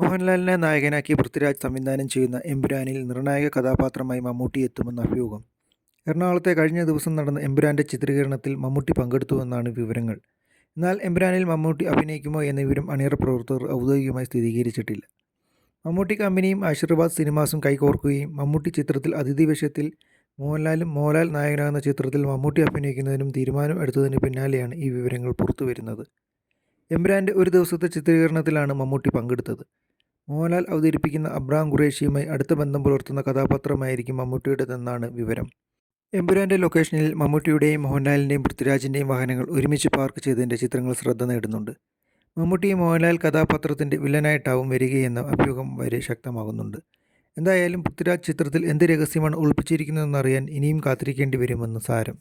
മോഹൻലാലിനെ നായകനാക്കി പൃഥ്വിരാജ് സംവിധാനം ചെയ്യുന്ന എമ്പുരാനിൽ നിർണായക കഥാപാത്രമായി മമ്മൂട്ടി എത്തുമെന്ന അഭ്യൂഹം എറണാകുളത്തെ കഴിഞ്ഞ ദിവസം നടന്ന എമ്പുരാന്റെ ചിത്രീകരണത്തിൽ മമ്മൂട്ടി പങ്കെടുത്തുവെന്നാണ് വിവരങ്ങൾ. എന്നാൽ എമ്പുരാനിൽ മമ്മൂട്ടി അഭിനയിക്കുമോ എന്ന വിവരം അണിയറ പ്രവർത്തകർ ഔദ്യോഗികമായി സ്ഥിരീകരിച്ചിട്ടില്ല. മമ്മൂട്ടി കമ്പനിയും ആശീർവാദ് സിനിമാസും കൈകോർക്കുകയും മമ്മൂട്ടി ചിത്രത്തിൽ അതിഥി വേഷത്തിൽ മോഹൻലാലും മോഹൻലാൽ നായകനാകുന്ന ചിത്രത്തിൽ മമ്മൂട്ടി അഭിനയിക്കുന്നതിനും തീരുമാനം എടുത്തതിന് പിന്നാലെയാണ് ഈ വിവരങ്ങൾ പുറത്തുവരുന്നത്. എംബ്രാന്റെ ഒരു ദിവസത്തെ ചിത്രീകരണത്തിലാണ് മമ്മൂട്ടി പങ്കെടുത്തത്. മോഹൻലാൽ അവതരിപ്പിക്കുന്ന അബ്രാം ഖുറേഷിയുമായി അടുത്ത ബന്ധം പുലർത്തുന്ന കഥാപാത്രമായിരിക്കും മമ്മൂട്ടിയുടേതെന്നാണ് വിവരം. എമ്പുരാന്റെ ലൊക്കേഷനിൽ മമ്മൂട്ടിയുടെയും മോഹൻലാലിന്റെയും പൃഥ്വിരാജിന്റെയും വാഹനങ്ങൾ ഒരുമിച്ച് പാർക്ക് ചെയ്തതിന്റെ ചിത്രങ്ങൾ ശ്രദ്ധ നേടുന്നുണ്ട്. മമ്മൂട്ടിയും മോഹൻലാൽ കഥാപാത്രത്തിന്റെ വില്ലനായിട്ടാവും വരികയെന്ന അഭ്യൂഹം വരെ ശക്തമാകുന്നുണ്ട്. എന്തായാലും പൃഥ്വിരാജ് ചിത്രത്തിൽ എന്ത് രഹസ്യമാണ് ഒളിപ്പിച്ചിരിക്കുന്നതെന്നറിയാൻ ഇനിയും കാത്തിരിക്കേണ്ടി വരുമെന്ന് സാരം.